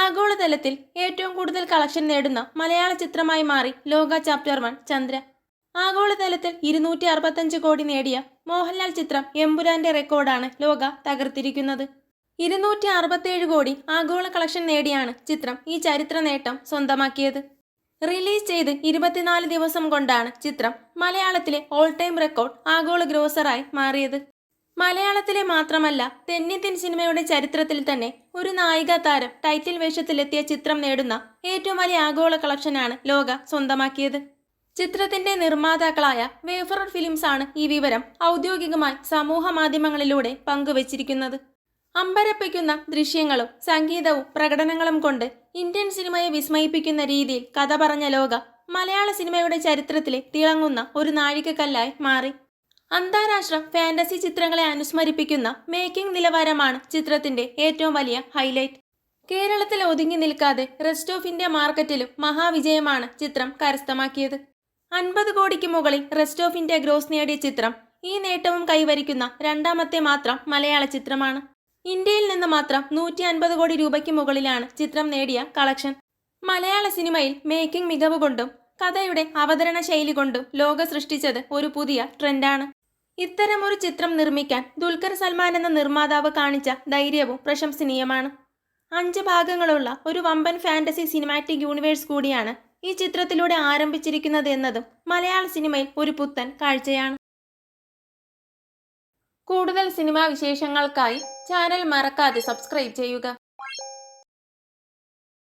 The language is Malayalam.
ആഗോളതലത്തിൽ ഏറ്റവും കൂടുതൽ കളക്ഷൻ നേടുന്ന മലയാള ചിത്രമായി മാറി ലോക ചാപ്റ്റർ വൺ ചന്ദ്ര. ആഗോളതലത്തിൽ ഇരുന്നൂറ്റി അറുപത്തഞ്ച് കോടി നേടിയ മോഹൻലാൽ ചിത്രം എമ്പുരാന്റെ റെക്കോർഡാണ് ലോക തകർത്തിരിക്കുന്നത്. ഇരുന്നൂറ്റി അറുപത്തേഴ് കോടി ആഗോള കളക്ഷൻ നേടിയാണ് ചിത്രം ഈ ചരിത്ര നേട്ടം സ്വന്തമാക്കിയത്. റിലീസ് ചെയ്ത് ഇരുപത്തിനാല് ദിവസം കൊണ്ടാണ് ചിത്രം മലയാളത്തിലെ ഓൾ ടൈം റെക്കോർഡ് ആഗോള ഗ്രോസറായി മാറിയത്. മലയാളത്തിലെ മാത്രമല്ല തെന്നിന്ത്യൻ സിനിമയുടെ ചരിത്രത്തിൽ തന്നെ ഒരു നായിക താരം ടൈറ്റിൽ വേഷത്തിലെത്തിയ ചിത്രം നേടുന്ന ഏറ്റവും വലിയ ആഗോള കളക്ഷനാണ് ലോക സ്വന്തമാക്കിയത്. ചിത്രത്തിന്റെ നിർമ്മാതാക്കളായ വേഫറർ ഫിലിംസ് ആണ് ഈ വിവരം ഔദ്യോഗികമായി സമൂഹ മാധ്യമങ്ങളിലൂടെ പങ്കുവച്ചിരിക്കുന്നത്. അമ്പരപ്പിക്കുന്ന ദൃശ്യങ്ങളും സംഗീതവും പ്രകടനങ്ങളും കൊണ്ട് ഇന്ത്യൻ സിനിമയെ വിസ്മയിപ്പിക്കുന്ന രീതിയിൽ കഥ പറഞ്ഞ ലോക മലയാള സിനിമയുടെ ചരിത്രത്തിലെ തിളങ്ങുന്ന ഒരു നാഴികക്കല്ലായി മാറി. അന്താരാഷ്ട്ര ഫാന്റസി ചിത്രങ്ങളെ അനുസ്മരിപ്പിക്കുന്ന മേക്കിംഗ് നിലവാരമാണ് ചിത്രത്തിന്റെ ഏറ്റവും വലിയ ഹൈലൈറ്റ്. കേരളത്തിൽ ഒതുങ്ങി നിൽക്കാതെ റെസ്റ്റ് ഓഫ് ഇന്ത്യ മാർക്കറ്റിലും മഹാവിജയമാണ് ചിത്രം കരസ്ഥമാക്കിയത്. അൻപത് കോടിക്ക് മുകളിൽ റെസ്റ്റ് ഓഫ് ഇന്ത്യ ഗ്രോസ് നേടിയ ചിത്രം ഈ നേട്ടവും കൈവരിക്കുന്ന രണ്ടാമത്തെ മാത്രം മലയാള ചിത്രമാണ്. ഇന്ത്യയിൽ നിന്ന് മാത്രം നൂറ്റി അൻപത് കോടി രൂപയ്ക്ക് മുകളിലാണ് ചിത്രം നേടിയ കളക്ഷൻ. മലയാള സിനിമയിൽ മേക്കിംഗ് മികവ് കൊണ്ടും കഥയുടെ അവതരണ ശൈലി കൊണ്ടും ലോക സൃഷ്ടിച്ചത് ഒരു പുതിയ ട്രെൻഡാണ്. ഇത്തരമൊരു ചിത്രം നിർമ്മിക്കാൻ ദുൽഖർ സൽമാൻ എന്ന നിർമ്മാതാവ് കാണിച്ച ധൈര്യവും പ്രശംസനീയമാണ്. അഞ്ച് ഭാഗങ്ങളുള്ള ഒരു വമ്പൻ ഫാന്റസി സിനിമാറ്റിക് യൂണിവേഴ്സ് കൂടിയാണ് ഈ ചിത്രത്തിലൂടെ ആരംഭിച്ചിരിക്കുന്നത് എന്നതും മലയാള സിനിമയിൽ ഒരു പുത്തൻ കാഴ്ചയാണ്. കൂടുതൽ സിനിമാ വിശേഷങ്ങൾക്കായി ചാനൽ മറക്കാതെ സബ്സ്ക്രൈബ് ചെയ്യുക.